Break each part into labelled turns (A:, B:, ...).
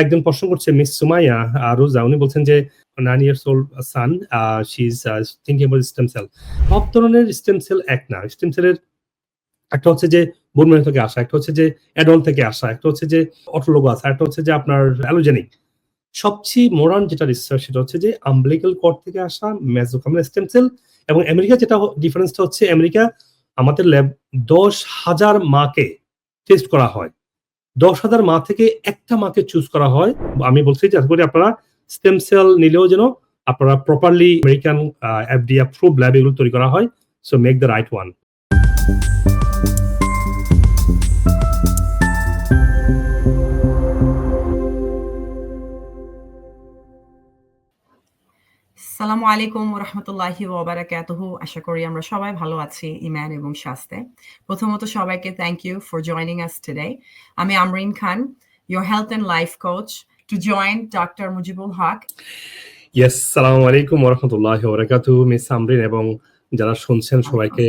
A: একজন প্রশ্ন করছে, মিস সুমাইয়া রোজা। উনি বলছেন যে nine years old son she is thinking about stem cell সব ধরনের স্টেম সেল এক না। স্টেম সেলের একটা হচ্ছে যে বোন থেকে আসা, একটা হচ্ছে যে অ্যাডল থেকে আসা, একটা হচ্ছে যে অটোলোগাস একটা হচ্ছে যে, আপনার অ্যালোজেনিক সবচেয়ে মোরান যেটা রিসার্চ সেটা হচ্ছে যে আম্বলিক্যাল কর্ড থেকে আসা মেজোকামেল স্টেম সেল এবং আমেরিকা যেটা ডিফারেন্সটা হচ্ছে, আমেরিকা আমাদের ল্যাব দশ হাজার মাকে টেস্ট করা হয়। দশ হাজার মা থেকে একটা মাকে চুজ করা হয়। আমি বলছি যে করি আপনারা স্টেম সেল নিলেও যেন আপনারা properly American FD approve lab এগুলো তৈরি করা হয়। So make the right one
B: সালামু আলাইকুম রহমতুল্লাহি ওবারাকাতুহু। আশা করি আমরা সবাই ভালো আছি ইম্যান এবং শাস্তে প্রথমত সবাইকে thank you for joining us today আমি Amreen Khan your health and life coach to join doctor Mujibul Haque
A: yes সালামু আলাইকুম ওরহামতুল্লাহ ওবরাকাতু মিস আমরিন এবং যারা শুনছেন সবাইকে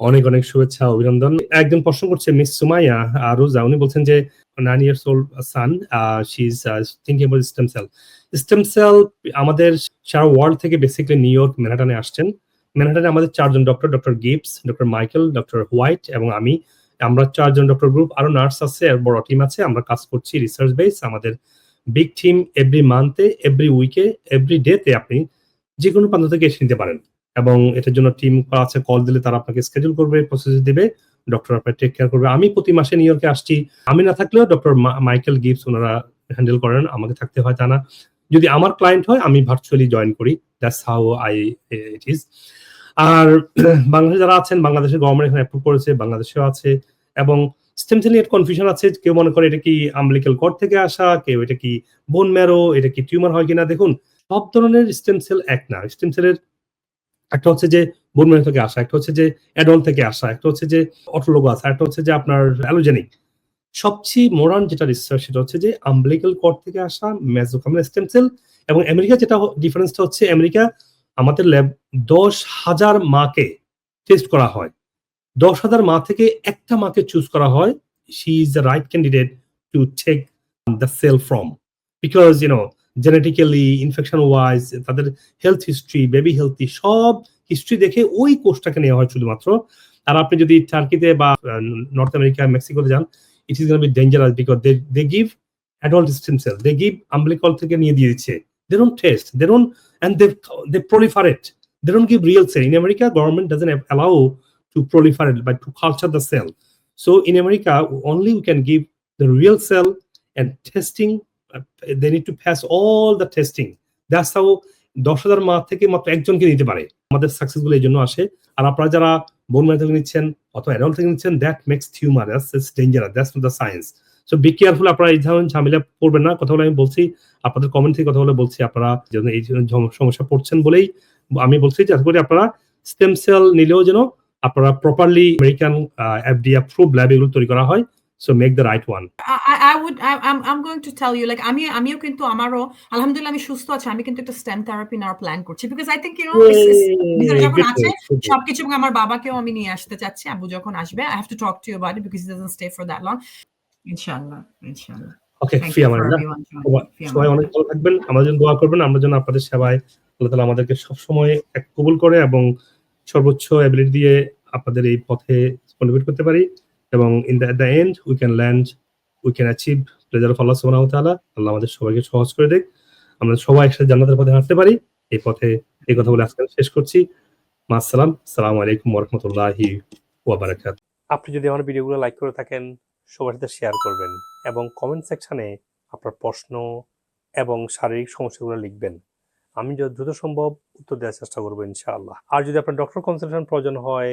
A: অনেক অনেক শুভেচ্ছা, অভিনন্দন। একজন প্রশ্ন করছে, মিস সুমাইয়া রোজা উনি বলছেন যে nine years old son she is thinking about stem cell stem cell আমাদের সারা ওয়ার্ল্ড থেকে বেসিক্যালি নিউ ইয়র্ক ম্যানহাটানে আসছেন। ম্যানহাটানে আমাদের চারজন doctor doctor Gibbs doctor Michael doctor White এবং আমি। আমরা চারজন ডক্টর গ্রুপ আরও নার্স আছে আর বড় টিম আছে। আমরা কাজ করছি রিসার্চ বেস আমাদের বিগ টিম এভরি মান্থে এভরি উইকে এভরি ডেতে আপনি যে কোনো প্রান্ত থেকে এসে নিতে পারেন। এবং এটার জন্য টিম করা আছে কল দিলে তারা আপনাকে স্কেডিউল করবে প্রসেস দিবে ডক্টর আপনার টেক কেয়ার করবে। আমি প্রতি মাসে নিউ ইয়র্কে আসছি। আমি না থাকলেও ডক্টর মাইকেল গিবস ওনারা হ্যান্ডেল করেন, আমাকে থাকতে হয় তা না যদি আমার ক্লায়েন্ট হয়, আমি ভার্চুয়ালি জয়েন করি। That's how I it is আর বাংলাদেশে যারা আছেন, বাংলাদেশের গভর্নমেন্ট এখানে অ্যাপ্রুভ করেছে, বাংলাদেশেও আছে। এবং স্টেম সেল নিয়ে কনফিউশন আছে, কেউ মনে করে এটা কি আমলিক্যাল কর থেকে আসা, কেউ এটা কি বোন ম্যারো এটা কি টিউমার হয় কিনা? দেখুন, সব ধরনের স্টেম সেল এক না। স্টেম সেলের একটা হচ্ছে যে বোন থেকে আসা, একটা হচ্ছে যে অ্যাডল থেকে আসা, একটা হচ্ছে যে অটোলোগাস, একটা হচ্ছে যে আপনার অ্যালোজেনিক। সবচেয়ে মোরান যেটা রিসার্চ সেটা হচ্ছে যে আম্বলিক্যাল কর থেকে আসা মেজোকামেল স্টেম সেল এবং আমেরিকা যেটা ডিফারেন্সটা হচ্ছে আমেরিকা আমাদের ল্যাব দশ হাজার মাকে টেস্ট করা হয়। দশ হাজার মা থেকে একটা মাকে চুজ করা হয়। She is the right candidate to take the cell from because you know genetically infection wise তাদের হেলথ হিস্ট্রি বেবি হেলথি সব হিস্ট্রি দেখে ওই কোর্সটাকে নেওয়া হয় শুধুমাত্র। আর আপনি যদি টার্কিতে বা নর্থ আমেরিকা মেক্সিকোতে যান it is be dangerous because they they give adult stem cell they give umbilical থেকে নিয়ে দিয়ে দিচ্ছে they don't test they don't and they they proliferate they don't give real cell in america, government doesn't allow to proliferate, but to culture the cell so, in america, only we can give the real cell and testing they need to pass all the testing. That's how দশ হাজার মা থেকে মাত্র একজনকে নিতে পারে। আমাদের successful এই জন্য আসে। আর আপনারা যারা বোন ম্যান থেকে নিচ্ছেন অথবা অ্যাডাল্ট থেকে নিচ্ছেন that makes tumour that's dangerous that's not the science so be careful আপনারা এই ধরনের ঝামেলা পড়বেন না। কথা বলে আমি বলছি, আপনাদের কমেন্ট থেকে কথা বলে বলছি, আপনারা যেন এই সমস্যা পড়ছেন বলেই আমি বলছি যে আশা করি আপনারা স্টেম সেল নিলেও যেন আপনারা properly American FD approve lab এগুলো তৈরি করা হয়। So make the right one
B: I, I- I would I, I'm I'm going to tell you like আমি আমিও কিন্তু আমারও আলহামদুলিল্লাহ আমি সুস্থ আছি। আমি কিন্তু একটা স্টেম থেরাপি নেওয়ার প্ল্যান করছি। Because I think you know যখন আছে সবকিছু এবং আমার বাবাকেও আমি নিয়ে আসতে চাচ্ছি। আব্বু যখন আসবে I have to talk to you about it because it doesn't stay for that long ইনশাআল্লাহ ইনশাআল্লাহ।
A: ওকে ফি আমার সবাই অনেক ভালো থাকবেন। আমাদের জন্য দোয়া করবেন। আমরা যেন আপনাদের সেবায় আল্লাহ তালা আমাদেরকে সবসময় এক কবুল করে এবং সর্বোচ্চ অ্যাবিলিটি দিয়ে আপনাদের এই পথে কন্ট্রিবিউট করতে পারি। এবং in the the end we can land we can achieve pleasure of আল্লাহ তাআলা আল্লাহ আমাদের সবাইকে সহজ করে দেখ আমরা সবাই একসাথে জান্নাতের পথে হাঁটতে পারি। এই পথে এই কথা বলে আজকে শেষ করছি। মাসসালাম আসসালামু। আলাইকুম ওয়া রাহমাতুল্লাহি ওয়া বারাকাতুহু। আপনি যদি আমার ভিডিওগুলো লাইক করে থাকেন, সবার সাথে শেয়ার করবেন এবং কমেন্ট সেকশনে আপনার প্রশ্ন এবং শারীরিক সমস্যাগুলো লিখবেন। আমি যত দ্রুত সম্ভব উত্তর দেওয়ার চেষ্টা করব ইনশাআল্লাহ। আর যদি আপনার ডক্টর কনসালটেশন প্রয়োজন হয়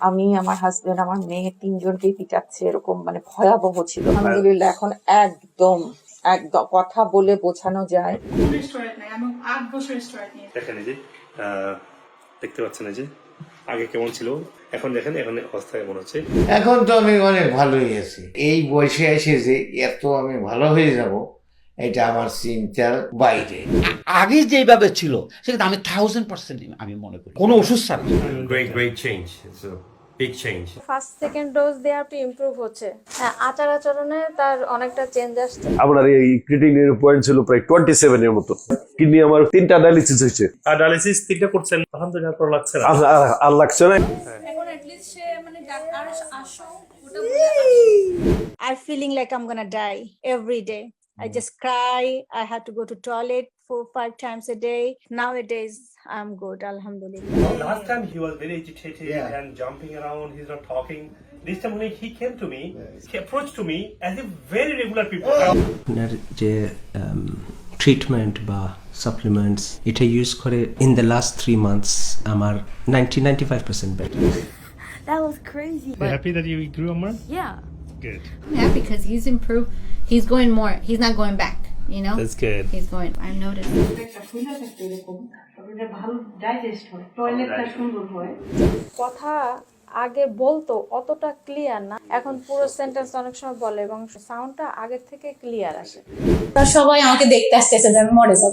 C: আমি আমার হাজবেন্ড আমার মেয়ে তিনজনকেই পিটাচ্ছে এরকম মানে ভয়াবহ ছিল। আলহামদুলিল্লাহ এখন একদম একদম কথা বলে বোঝানো যায়।
A: দেখেন যে আহ, দেখতে পাচ্ছেন যে আগে কেমন ছিল? এখন দেখেন এখন অবস্থা কেমন হচ্ছে?
D: এখন তো আমি অনেক ভালোই আছি। এই বয়সে এসে যে এত আমি ভালো হয়ে যাব এটা আমার চিন্তার বাইরে।
E: আগে যেভাবে ছিল সেটা আমি থাউজেন্ড পার্সেন্ট আমি মনে করি। কোনো ওষুধ ছাড়া।
F: Change. It's a big change.
G: First second dose দেওয়ার একটু ইমপ্রুভ হচ্ছে। হ্যাঁ আচার আচরণে তার অনেকটা চেঞ্জ আসছে।
H: আপনার এই ক্রিটিনের পয়েন্ট ছিল প্রায় টোয়েন্টি সেভেন এর মতো। কিডনি আমার তিনটা ডায়ালিসিস হয়েছে।
A: আর ডায়ালিসিস তিনটা করছেন আলহামদুলিল্লাহ ভালো লাগছে না।
H: আর- লাগছে না।
G: এখন অ্যাটলিস্ট সে মানে ডাক্তার আসো ওটা
I: I'm feeling like I'm gonna die every day. I just cry. I had to go to toilet four, five times a day. Nowadays, I'm good, alhamdulillah.
A: Last time he was very agitated and jumping around. He's not talking. This time when he came to me, he approached to me as if very regular people.
J: আপনার যে treatment বা supplements এটা use করে in the last three months আমার ninety ninety five percent better
I: That was crazy.
A: You happy that you grew, Amar?
I: Yeah.
A: Good.
K: I'm happy because he's improved. He's going more. He's not going back. You know.
A: That's good.
K: He's going. I've noticed.
G: কথা আগে বলতো অতটা clear না এখন পুরো sentence অনেক সময় বলে এবং সাউন্ডটা আগের থেকে ক্লিয়ার আসে
I: সবাই আমাকে দেখতে আসতেছে মরে যাব